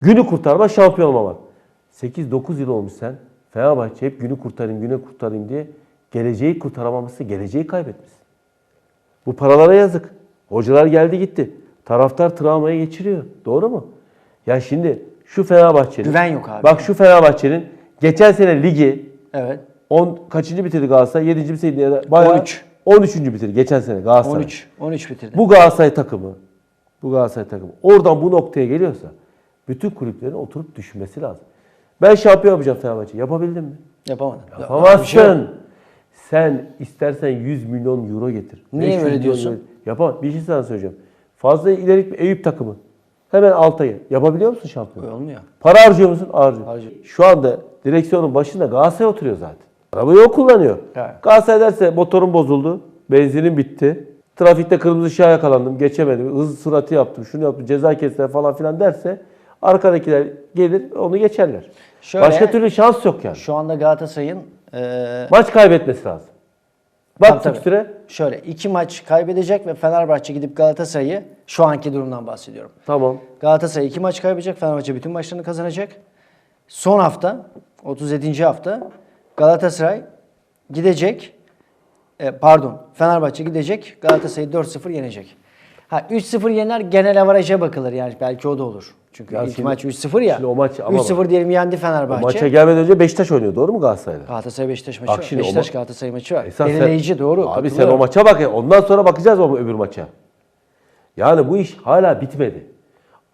Günü kurtarma şampiyon olma var. 8-9 yıl olmuş sen. Fenerbahçe hep günü kurtarayım, günü kurtarayım diye geleceği kurtaramaması, geleceği kaybetmiş. Bu paralara yazık. Hocalar geldi gitti. Taraftar travmaya geçiriyor. Doğru mu? Ya şimdi şu Fenerbahçe'nin... Güven yok abi. Bak şu Fenerbahçe'nin geçen sene ligi Evet. 10 kaçıncı bitirdi Galatasaray? 7. bitirdi ya da bayağı 13. 13. bitirdi geçen sene Galatasaray. 13. 13 bitirdi. Bu Galatasaray takımı, bu Galatasaray takımı oradan bu noktaya geliyorsa bütün kulüplerin oturup düşünmesi lazım. Ben şampiyon yapacağım Fenerbahçe. Yapabildin mi? Yapamadı. Yapamazsın. Bir şey. Sen istersen 100 milyon euro getir. Niye 500 öyle diyorsun? euro- Yapamaz. Bir şey sana söyleyeceğim. Fazla ileri Eyüp takımı. Hemen Altay'ı. Yapabiliyor musun şampiyon? Olmuyor. Para harcıyor musun? Harcıyor. Harcıyor. Şu anda direksiyonun başında Galatasaray oturuyor zaten. Arabayı o kullanıyor. Evet. Galatasaray derse motorum bozuldu, benzinim bitti, trafikte kırmızı ışığa yakalandım, geçemedim, hız suratı yaptım, şunu yaptım, ceza kestiler falan filan derse arkadakiler gelir onu geçerler. Şöyle- Başka türlü şans yok yani. Şu anda Galatasaray'ın eee Maç kaybetmesi lazım. Bak Tabii, fikstüre. şöyle iki maç kaybedecek ve Fenerbahçe gidip Galatasaray'ı şu anki durumdan bahsediyorum. Tamam. Galatasaray iki maç kaybedecek, Fenerbahçe bütün maçlarını kazanacak. Son hafta, 37. hafta Galatasaray gidecek, e, pardon Fenerbahçe gidecek, Galatasaray'ı 4-0 yenecek. Ha 3-0 yener genel avaraja bakılır yani belki o da olur. Çünkü Ya ilk şimdi- maç 3-0 ya. şimdi o maç ama 3-0 diyelim yendi Fenerbahçe. Maça gelmeden önce Beşiktaş oynuyor doğru mu Galatasaray'da? Galatasaray Beşiktaş maçı Bak şimdi o Beşiktaş ma- Galatasaray maçı var. Esas sen- Belirleyici doğru. Abi sen o maça bak. ya, Ondan sonra bakacağız o öbür maça. Yani bu iş hala bitmedi.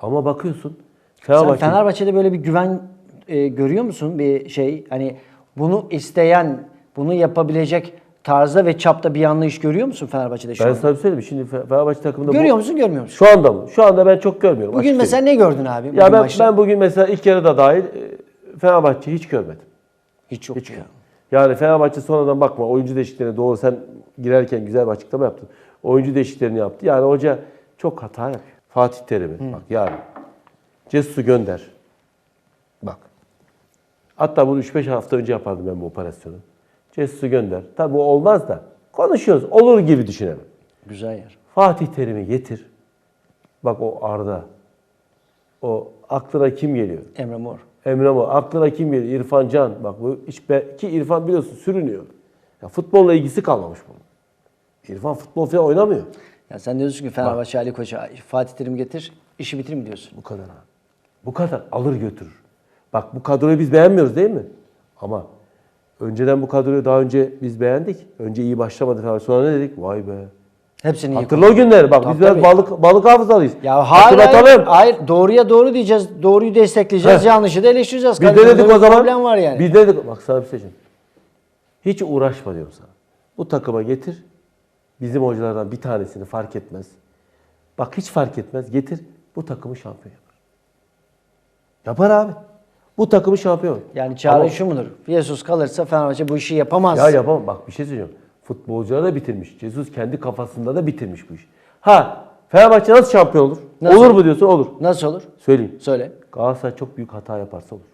Ama bakıyorsun Sen Fenerbahçe Fenerbahçe'de böyle bir güven e, görüyor musun? Bir şey hani bunu isteyen, bunu yapabilecek tarzda ve çapta bir anlayış görüyor musun Fenerbahçe'de şu ben anda? sana bir söyleyeyim. Şimdi Fe- Fenerbahçe takımında Görüyor bu, musun, görmüyor musun? Şu anda mı? Şu anda ben çok görmüyorum. Bugün açık mesela ne gördün abi? ya ben, maçta? ben bugün mesela ilk yarıda dahil e, Fenerbahçe'yi hiç görmedim. hiç yok ya. Yani Fenerbahçe sonradan bakma oyuncu değişikliklerine doğru sen girerken güzel bir açıklama yaptın. Oyuncu değişikliklerini yaptı. Yani hoca çok hata yapıyor. Fatih Terim'i bak yani. Cesus'u gönder. Bak. Hatta bunu 3-5 hafta önce yapardım ben bu operasyonu. Cesus'u gönder. Tabii bu olmaz da konuşuyoruz. Olur gibi düşünelim. Güzel yer. Fatih Terim'i getir. Bak o Arda. O aklına kim geliyor? Emre Mor. Emre Mor. Aklına kim geliyor? İrfan Can. Bak bu hiç be, ki İrfan biliyorsun sürünüyor. Ya futbolla ilgisi kalmamış bunun. İrfan futbol falan oynamıyor. Ya sen diyorsun ki Fenerbahçe Ali Koç'a Fatih Terim getir, işi bitir mi diyorsun? Bu kadar ha. Bu kadar alır götürür. Bak bu kadroyu biz beğenmiyoruz değil mi? Ama önceden bu kadroyu daha önce biz beğendik. Önce iyi başlamadı falan. Sonra ne dedik? Vay be. Hepsini iyi Hatırla o günleri. Bak Tabii, biz biraz tabii. balık balık hafızalıyız. Ya hayır, Hatırlatalım. hayır, hayır, doğruya doğru diyeceğiz, doğruyu destekleyeceğiz, Heh. yanlışı da eleştireceğiz. Biz de dedik o zaman. Problem var yani. Biz de dedik. Bak sana bir şey söyleyeyim. Hiç uğraşma diyorum sana. Bu takıma getir. Bizim hocalardan bir tanesini fark etmez. Bak hiç fark etmez. Getir. Bu takımı şampiyon yapar. Yapar abi. Bu takımı şampiyon. Yani çare Ama- şu mudur? Jesus kalırsa Fenerbahçe bu işi yapamaz. Ya yapamam. Bak bir şey söyleyeceğim. Futbolcular da bitirmiş. Jesus kendi kafasında da bitirmiş bu iş. Ha Fenerbahçe nasıl şampiyon olur? Nasıl? Olur mu diyorsun? Olur. Nasıl olur? Söyleyeyim. Söyle. Galatasaray çok büyük hata yaparsa olur.